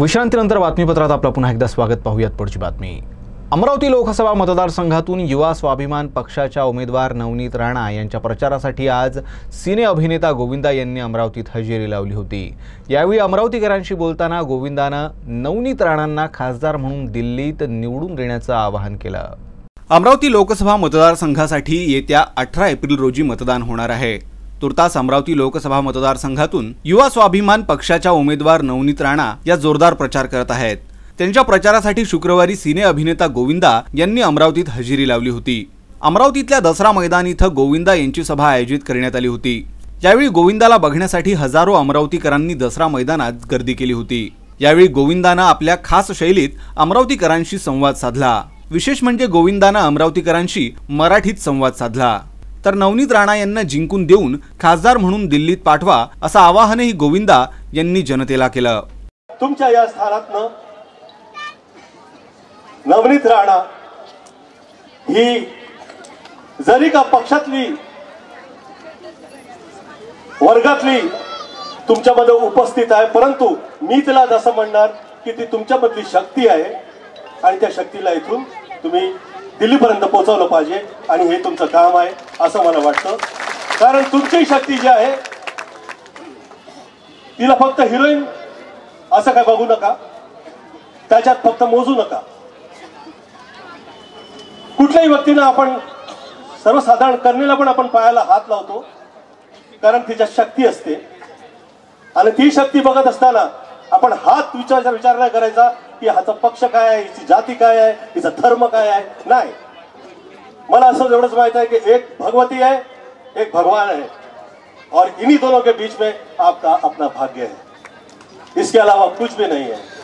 विश्रांतीनंतर बातमीपत्रात आपलं पुन्हा एकदा स्वागत. पाहूयात पुढची बातमी. अमरावती लोकसभा मतदारसंघातून युवा स्वाभिमान पक्षाच्या उमेदवार नवनीत राणा यांच्या प्रचारासाठी आज सिने अभिनेता गोविंदा यांनी अमरावतीत हजेरी लावली होती. यावेळी अमरावतीकरांशी बोलताना गोविंदानं नवनीत राणांना खासदार म्हणून दिल्लीत निवडून देण्याचं आवाहन केलं. अमरावती लोकसभा मतदारसंघासाठी येत्या अठरा एप्रिल रोजी मतदान होणार आहे. तुर्तास अमरावती लोकसभा मतदारसंघातून युवा स्वाभिमान पक्षाच्या उमेदवार नवनीत राणा या जोरदार प्रचार करत आहेत. त्यांच्या प्रचारासाठी शुक्रवारी सिने अभिनेता गोविंदा यांनी अमरावतीत हजेरी लावली होती. अमरावतीतल्या दसरा मैदान इथं गोविंदा यांची सभा आयोजित करण्यात आली होती. यावेळी गोविंदाला बघण्यासाठी हजारो अमरावतीकरांनी दसरा मैदानात गर्दी केली होती. यावेळी गोविंदानं आपल्या खास शैलीत अमरावतीकरांशी संवाद साधला. विशेष म्हणजे गोविंदानं अमरावतीकरांशी मराठीत संवाद साधला. तर नवनीत राणा यांना जिंकून देऊन खासदार म्हणून दिल्लीत पाठवा असं आवाहनही गोविंदा यांनी जनतेला केलं. तुमच्या या स्थानातनं नवनीत राणा ही जरी का पक्षातली वर्गातली तुमच्यामध्ये उपस्थित आहे परंतु मी तिला जसं म्हणणार की ती तुमच्यामधली शक्ती आहे आणि त्या शक्तीला इथून तुम्ही दिल्लीपर्यंत पोहोचवलं पाहिजे आणि हे तुमचं काम आहे असं मला वाटतं. कारण तुमची शक्ती जी आहे तिला फक्त हिरोईन असं काय बघू नका. त्याच्यात फक्त मोजू नका. कुठल्याही व्यक्तीनं आपण सर्वसाधारण करणीला पण आपण पायाला हात लावतो कारण तिच्यात शक्ती असते. आणि ती शक्ती बघत असताना आपण हात विचार विचार नाही करायचा की हाचा पक्ष काय आहे हिची जाती काय आहे हिचा धर्म काय आहे? नाही. मला असं एवढंच माहित आहे की एक भगवती है एक भगवान है और इन्हीं दोनों के बीच में आपका अपना भाग्य है। इसके अलावा कुछ भी नहीं है।